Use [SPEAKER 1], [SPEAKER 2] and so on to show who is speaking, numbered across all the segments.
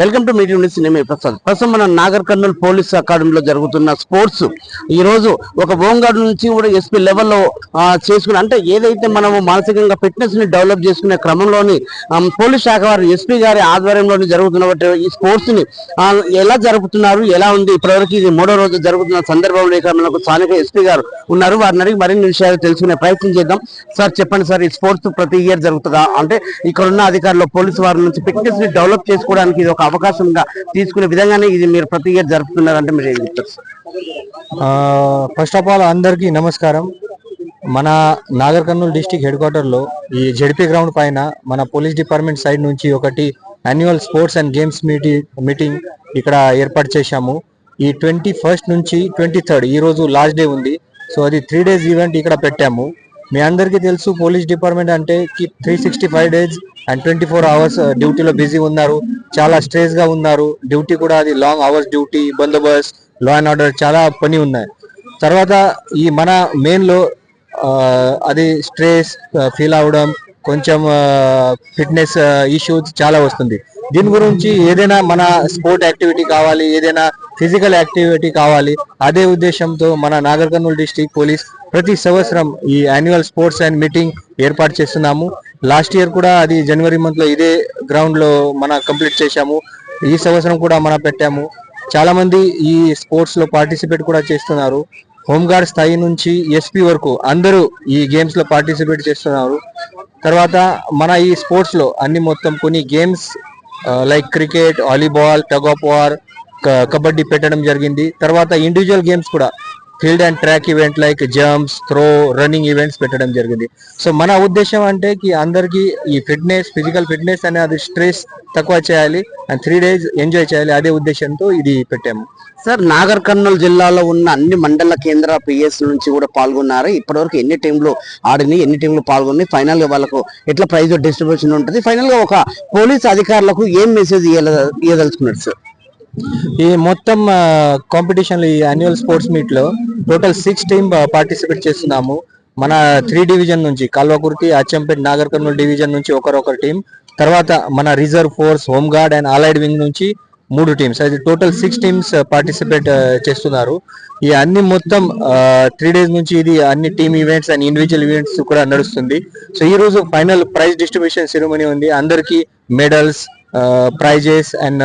[SPEAKER 1] welcome to meeting news నేను ప్రసాద్. ప్రస్తుతం మన నాగర్ కర్నూలు పోలీస్ అకాడమీలో జరుగుతున్న స్పోర్ట్స్. ఈ రోజు ఒక హోంగార్డ్ నుంచి కూడా ఎస్పీ లెవెల్లో చేసుకుని అంటే ఏదైతే మనము మానసికంగా ఫిట్నెస్ని డెవలప్ చేసుకునే క్రమంలోని పోలీస్ శాఖ వారు ఎస్పీ గారి ఆధ్వర్యంలోని జరుగుతున్న ఈ స్పోర్ట్స్ని ఎలా జరుపుతున్నారు ఎలా ఉంది? ఇప్పటివరకు ఇది మూడో రోజు జరుగుతున్న సందర్భంలో మనకు స్థానిక ఎస్పీ గారు ఉన్నారు. వారిని అడిగి మరిన్ని విషయాలు తెలుసుకునే ప్రయత్నం చేద్దాం. సార్ చెప్పండి సార్ ఈ స్పోర్ట్స్ ప్రతి ఇయర్ జరుగుతుందా? అంటే ఇక్కడ ఉన్న అధికారులు పోలీసు వారి నుంచి ఫిట్నెస్ని డెవలప్ చేసుకోవడానికి ఇది ఒక అవకాశంగా తీసుకునే విధంగానే ఇది మీరు ప్రతి ఇయర్ జరుపుతున్నారంటే మీరు ఏం చెప్తారు?
[SPEAKER 2] ఫస్ట్ ఆఫ్ ఆల్ అందరికీ నమస్కారం. మన నాగర్ కర్నూలు డిస్టిక్ హెడ్ క్వార్టర్లో ఈ జెడ్పీ గ్రౌండ్ పైన మన పోలీస్ డిపార్ట్మెంట్ సైడ్ నుంచి ఒకటి annual sports and games meeting meeting ఇక్కడ ఏర్పాటు చేశాము. ఈ ట్వంటీ ఫస్ట్ నుంచి ట్వంటీ థర్డ్ ఈ రోజు లాస్ట్ డే ఉంది. సో అది త్రీ డేస్ ఈవెంట్ ఇక్కడ పెట్టాము. మీ అందరికీ తెలుసు పోలీస్ డిపార్ట్మెంట్ అంటే three sixty five days and twenty four hours డ్యూటీలో బిజీ ఉన్నారు. చాలా స్ట్రెస్గా ఉన్నారు. డ్యూటీ కూడా అది లాంగ్ అవర్స్ డ్యూటీ బందోబస్త్ లా అండ్ ఆర్డర్ చాలా పని ఉన్నాయి. తర్వాత ఈ మన మెయిన్లో uh, అది స్ట్రెస్ ఫీల్ అవడం కొంచెం uh, ఫిట్నెస్ ఇష్యూస్ uh, చాలా వస్తుంది. దీని గురించి ఏదైనా మన స్పోర్ట్ యాక్టివిటీ కావాలి ఏదైనా ఫిజికల్ యాక్టివిటీ కావాలి. అదే ఉద్దేశంతో మన నాగర్ కర్నూలు డిస్టిక్ పోలీస్ ప్రతి సంవత్సరం ఈ యాన్యువల్ స్పోర్ట్స్ అండ్ మీటింగ్ ఏర్పాటు చేస్తున్నాము. లాస్ట్ ఇయర్ కూడా అది జనవరి మంత్లో ఇదే గ్రౌండ్లో మన కంప్లీట్ చేశాము. ఈ సంవత్సరం కూడా మన పెట్టాము. చాలా మంది ఈ స్పోర్ట్స్లో పార్టిసిపేట్ కూడా చేస్తున్నారు. హోంగార్డ్ స్థాయి నుంచి ఎస్పీ వరకు అందరూ ఈ గేమ్స్లో పార్టిసిపేట్ చేస్తున్నారు. తర్వాత మన ఈ స్పోర్ట్స్లో అన్ని మొత్తం కొన్ని games like cricket volleyball tug of war kabaddi పెట్టడం జరిగింది. తర్వాత ఇండివిజువల్ గేమ్స్ కూడా. Field and track event like jumps throw running events పెట్టడం జరిగింది. సో మన ఉద్దేశం అంటే కి అందరికి ఈ ఫిట్నెస్ ఫిజికల్ ఫిట్నెస్ అనేది స్ట్రెస్ తక్కువ చేయాలి అండ్ త్రీ డేస్ ఎంజాయ్ చేయాలి. అదే ఉద్దేశంతో ఇది పెట్టాము.
[SPEAKER 1] సార్ నాగర్ కర్నూలు జిల్లాలో ఉన్న అన్ని మండల కేంద్ర పిఎస్ నుంచి కూడా పాల్గొన్నారు. ఇప్పటివరకు ఎన్ని టీంలు ఆడినాయి ఎన్ని టీంలు పాల్గొని ఫైనల్గా వాళ్ళకు ఎట్లా ప్రైజ్ డిస్ట్రిబ్యూషన్ ఉంటుంది? ఫైనల్గా ఒక పోలీస్ అధికారులకు ఏం మెసేజ్ ఇవ్వదలుచుకున్నారు సార్
[SPEAKER 2] ఈ మొత్తం కాంపిటీషన్ ఈ యాన్యువల్ స్పోర్ట్స్ మీట్లో టోటల్ సిక్స్ టీమ్ పార్టిసిపేట్ చేస్తున్నాము. మన త్రీ డివిజన్ నుంచి కల్వకుర్తి అచ్చంపేట్ నాగర్ కర్నూలు డివిజన్ నుంచి ఒకరొకరు టీం తర్వాత మన reserve force home guard and allied wing నుంచి మూడు టీమ్స్ అది టోటల్ సిక్స్ టీమ్స్ పార్టిసిపేట్ చేస్తున్నారు. ఈ అన్ని మొత్తం త్రీ డేస్ నుంచి ఇది అన్ని team events and individual events కూడా నడుస్తుంది. సో ఈ రోజు ఫైనల్ ప్రైజ్ డిస్ట్రిబ్యూషన్ సెరమనీ ఉంది. అందరికీ medals prizes and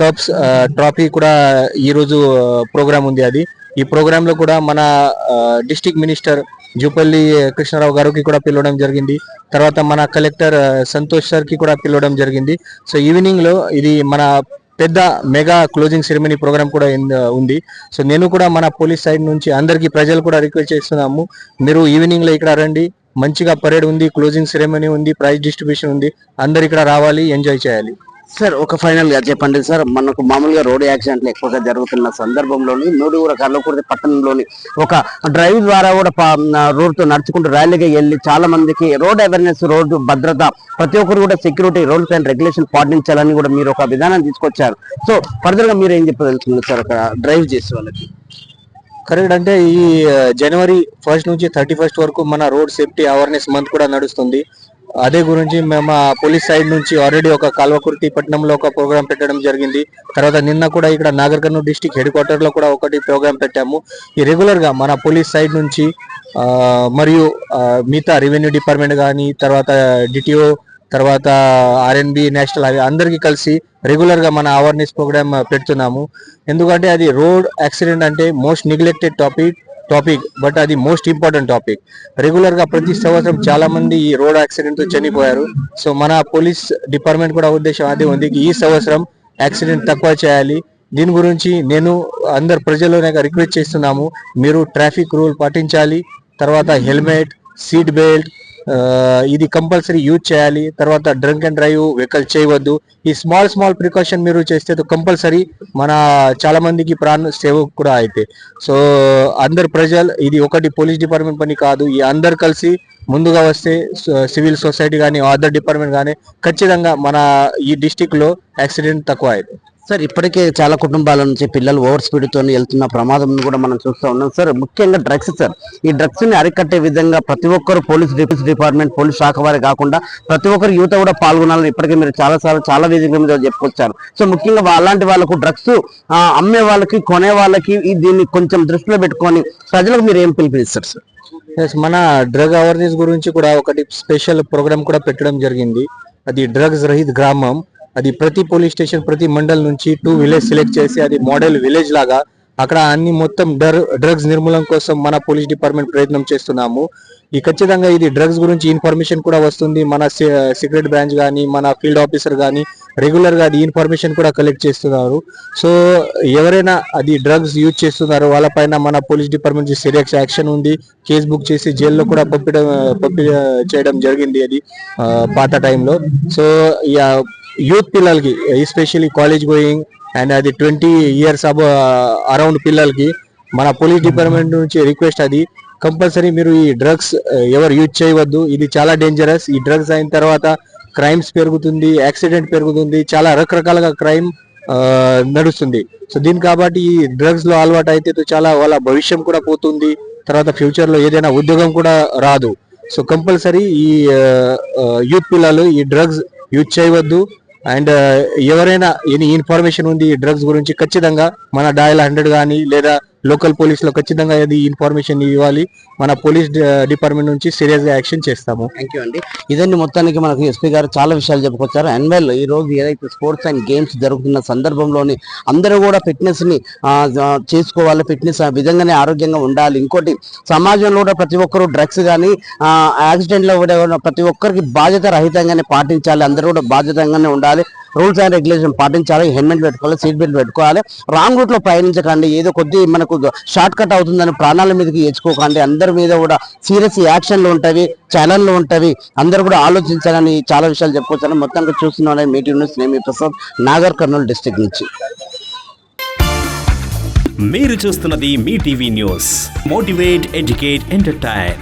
[SPEAKER 2] cups trophy కూడా ఈ రోజు ఉంది అది. ఈ ప్రోగ్రామ్లో కూడా మన డిస్ట్రిక్ట్ మినిస్టర్ జూపల్లి కృష్ణారావు గారికి కూడా పిలవడం జరిగింది. తర్వాత మన కలెక్టర్ సంతోష్ సార్కి కూడా పిలవడం జరిగింది. సో ఈవినింగ్లో ఇది మన పెద్ద మెగా క్లోజింగ్ సెరమనీ ప్రోగ్రామ్ కూడా ఉంది. సో నేను కూడా మన పోలీస్ సైడ్ నుంచి అందరికీ ప్రజలు కూడా రిక్వెస్ట్ చేస్తున్నాము. మీరు ఈవినింగ్లో ఇక్కడ రండి. మంచిగా పరేడ్ ఉంది క్లోజింగ్ సెరమనీ ఉంది ప్రైజ్ డిస్ట్రిబ్యూషన్ ఉంది. అందరు ఇక్కడ రావాలి ఎంజాయ్ చేయాలి.
[SPEAKER 1] సార్ ఒక ఫైనల్గా చెప్పండి సార్. మనకు మామూలుగా రోడ్ యాక్సిడెంట్లు ఎక్కువగా జరుగుతున్న సందర్భంలోని నూడుగుర కల్లకుర్తి పట్టణంలోని ఒక డ్రైవ్ ద్వారా కూడా రోడ్తో నడుచుకుంటూ ర్యాలీగా వెళ్ళి చాలా మందికి రోడ్ అవేర్నెస్ రోడ్డు భద్రత ప్రతి ఒక్కరు కూడా సెక్యూరిటీ రూల్స్ అండ్ రెగ్యులేషన్ పాటించాలని కూడా మీరు ఒక విధానం తీసుకొచ్చారు. సో ఫర్దర్గా మీరు ఏం చెప్పదలుచుకున్నారు సార్ ఒక డ్రైవ్ చేసే వాళ్ళకి?
[SPEAKER 2] కరెక్ట్. అంటే ఈ జనవరి ఫస్ట్ నుంచి థర్టీ ఫస్ట్ వరకు మన రోడ్ సేఫ్టీ అవేర్నెస్ మంత్ కూడా నడుస్తుంది. అదే గురించి మేము పోలీస్ సైడ్ నుంచి ఆల్రెడీ ఒక కాల్వకుర్తి పట్టణంలో ఒక ప్రోగ్రామ్ పెట్టడం జరిగింది. తర్వాత నిన్న కూడా ఇక్కడ నాగర్ కర్నూలు డిస్టిక్ హెడ్ క్వార్టర్లో కూడా ఒకటి ప్రోగ్రామ్ పెట్టాము. ఈ రెగ్యులర్గా మన పోలీస్ సైడ్ నుంచి మరియు మిగతా రెవెన్యూ డిపార్ట్మెంట్ కానీ తర్వాత డిటిఓ తర్వాత ఆర్ఎన్బి నేషనల్ హైవే అందరికీ కలిసి రెగ్యులర్గా మన అవేర్నెస్ ప్రోగ్రామ్ పెడుతున్నాము. ఎందుకంటే అది రోడ్ యాక్సిడెంట్ అంటే most neglected topic topic but అది మోస్ట్ ఇంపార్టెంట్ టాపిక్ రెగ్యులర్గా ప్రతి సంవత్సరం చాలా మంది ఈ రోడ్ యాక్సిడెంట్తో చనిపోయారు. సో మన పోలీస్ డిపార్ట్మెంట్ కూడా ఉద్దేశం అదే ఉంది ఈ సంవత్సరం యాక్సిడెంట్ తక్కువ చేయాలి. దీని గురించి నేను అందరు ప్రజల్లోనే రిక్వెస్ట్ చేస్తున్నాము. మీరు ట్రాఫిక్ రూల్ పాటించాలి. తర్వాత హెల్మెట్ సీట్ బెల్ట్ ఇది కంపల్సరీ యూజ్ చేయాలి. తర్వాత డ్రంక్ అండ్ డ్రైవ్ వెహికల్ చేయవద్దు. ఈ స్మాల్ స్మాల్ ప్రికాషన్ మీరు చేస్తే కంపల్సరీ మన చాలా మందికి ప్రాణ సేవ కూడా అయితే. సో అందరు ప్రజలు ఇది ఒకటి పోలీస్ డిపార్ట్మెంట్ పని కాదు. ఈ అందరు కలిసి ముందుగా వస్తే సివిల్ సొసైటీ కానీ అదర్ డిపార్ట్మెంట్ కానీ ఖచ్చితంగా మన ఈ డిస్టిక్లో యాక్సిడెంట్ తక్కువ అయితే.
[SPEAKER 1] సార్ ఇప్పటికే చాలా కుటుంబాల నుంచి పిల్లలు ఓవర్ స్పీడ్ తోని వెళ్తున్న ప్రమాదం కూడా మనం చూస్తూ ఉన్నాం. సార్ ముఖ్యంగా డ్రగ్స్ సార్. ఈ డ్రగ్స్ని అరికట్టే విధంగా ప్రతి ఒక్కరు పోలీస్ డిఫెన్స్ డిపార్ట్మెంట్ పోలీస్ శాఖ వారే కాకుండా ప్రతి ఒక్కరు యువత కూడా పాల్గొనాలని ఇప్పటికే మీరు చాలా సార్లు చాలా వేదికల మీద చెప్పుకొచ్చారు. సో ముఖ్యంగా అలాంటి వాళ్ళకు డ్రగ్స్ అమ్మే వాళ్ళకి కొనే వాళ్ళకి దీన్ని కొంచెం దృష్టిలో పెట్టుకొని ప్రజలకు మీరు ఏం పిలిపిస్తారు సార్?
[SPEAKER 2] మన డ్రగ్ అవేర్నెస్ గురించి కూడా ఒకటి స్పెషల్ ప్రోగ్రామ్ కూడా పెట్టడం జరిగింది. అది డ్రగ్స్ రహిత్ గ్రామం. అది ప్రతి పోలీస్ స్టేషన్ ప్రతి మండల్ నుంచి టూ విలేజ్ సెలెక్ట్ చేసి అది మోడల్ విలేజ్ లాగా అక్కడ అన్ని మొత్తం డ్రగ్స్ నిర్మూలన కోసం మన పోలీస్ డిపార్ట్మెంట్ ప్రయత్నం చేస్తున్నాము. ఈ ఖచ్చితంగా ఇది డ్రగ్స్ గురించి ఇన్ఫర్మేషన్ కూడా వస్తుంది. మన సీక్రెట్ బ్రాంచ్ కానీ మన ఫీల్డ్ ఆఫీసర్ కానీ రెగ్యులర్గా అది ఇన్ఫర్మేషన్ కూడా కలెక్ట్ చేస్తున్నారు. సో ఎవరైనా అది డ్రగ్స్ యూజ్ చేస్తున్నారో వాళ్ళపైన మన పోలీస్ డిపార్ట్మెంట్ సీరియస్ యాక్షన్ ఉంది. కేసు బుక్ చేసి జైల్లో కూడా పంపించడం పంపి చేయడం జరిగింది అది పాత టైంలో సో యూత్ పిల్లలకి ఎస్పెషల్లీ కాలేజ్ గోయింగ్ అండ్ అది ట్వంటీ ఇయర్స్ అబౌ అరౌండ్ పిల్లలకి మన పోలీస్ డిపార్ట్మెంట్ నుంచి రిక్వెస్ట్ అది. కంపల్సరీ మీరు ఈ డ్రగ్స్ ఎవరు యూజ్ చేయవద్దు. ఇది చాలా డేంజరస్ ఈ డ్రగ్స్ అయిన తర్వాత క్రైమ్స్ పెరుగుతుంది యాక్సిడెంట్ పెరుగుతుంది. చాలా రకరకాలుగా క్రైమ్ నడుస్తుంది. సో దీని కాబట్టి ఈ డ్రగ్స్లో అలవాటు అయితే చాలా వాళ్ళ భవిష్యం కూడా పోతుంది. తర్వాత ఫ్యూచర్లో ఏదైనా ఉద్యోగం కూడా రాదు. సో కంపల్సరీ ఈ యూత్ పిల్లలు ఈ డ్రగ్స్ యూజ్ చేయవద్దు. అండ్ uh, ఎవరైనా ఎనీ ఇన్ఫర్మేషన్ ఉంది ఈ డ్రగ్స్ గురించి ఖచ్చితంగా మన డయల్ హండ్రెడ్ కానీ లేదా లోకల్ పోలీసులో ఖచ్చితంగా ఇది ఇన్ఫర్మేషన్ ఇవ్వాలి మన పోలీస్ డిపార్ట్మెంట్ నుంచి సీరియస్గా యాక్షన్ చేస్తాము.
[SPEAKER 1] థ్యాంక్ యూ అండి. ఇదండి మొత్తానికి మనకు ఎస్పీ గారు చాలా విషయాలు చెప్పుకొచ్చారు. అండ్ వెల్ ఈ రోజు ఏదైతే స్పోర్ట్స్ అండ్ గేమ్స్ జరుగుతున్న సందర్భంలోని అందరూ కూడా ఫిట్నెస్ని చేసుకోవాలి ఫిట్నెస్ ఆ విధంగానే ఆరోగ్యంగా ఉండాలి. ఇంకోటి సమాజంలో కూడా ప్రతి ఒక్కరు డ్రగ్స్ కానీ యాక్సిడెంట్లో కూడా ప్రతి ఒక్కరికి బాధ్యత రహితంగానే పాటించాలి. అందరూ కూడా బాధ్యతంగానే ఉండాలి. రూల్స్ అండ్ రెగ్యులేషన్ పాటించాలి హెల్మెట్ పెట్టుకోవాలి సీట్ బెల్ట్ పెట్టుకోవాలి. రాంగ్ రూట్లో ప్రయాణించకండి. పయనించకండి ఏదో కొద్ది మనకు షార్ట్ కట్ అవుతుందని ప్రాణాల మీదకి ఎంచుకోకండి అందరి మీద కూడా సీరియస్ యాక్షన్లు ఉంటవి ఛానళ్ళు ఉంటవి. అందరూ కూడా ఆలోచించాలని చాలా విషయాలు చెప్పుకోవచ్చాను మొత్తంగా చూస్తున్నాను మీటింగ్ న్యూస్ నేమి ప్రసాద్ నాగర్ కర్నూలు డిస్ట్రిక్ట్ నుంచి.
[SPEAKER 3] మీరు చూస్తున్నది మీ TV news. Motivate educate entertain.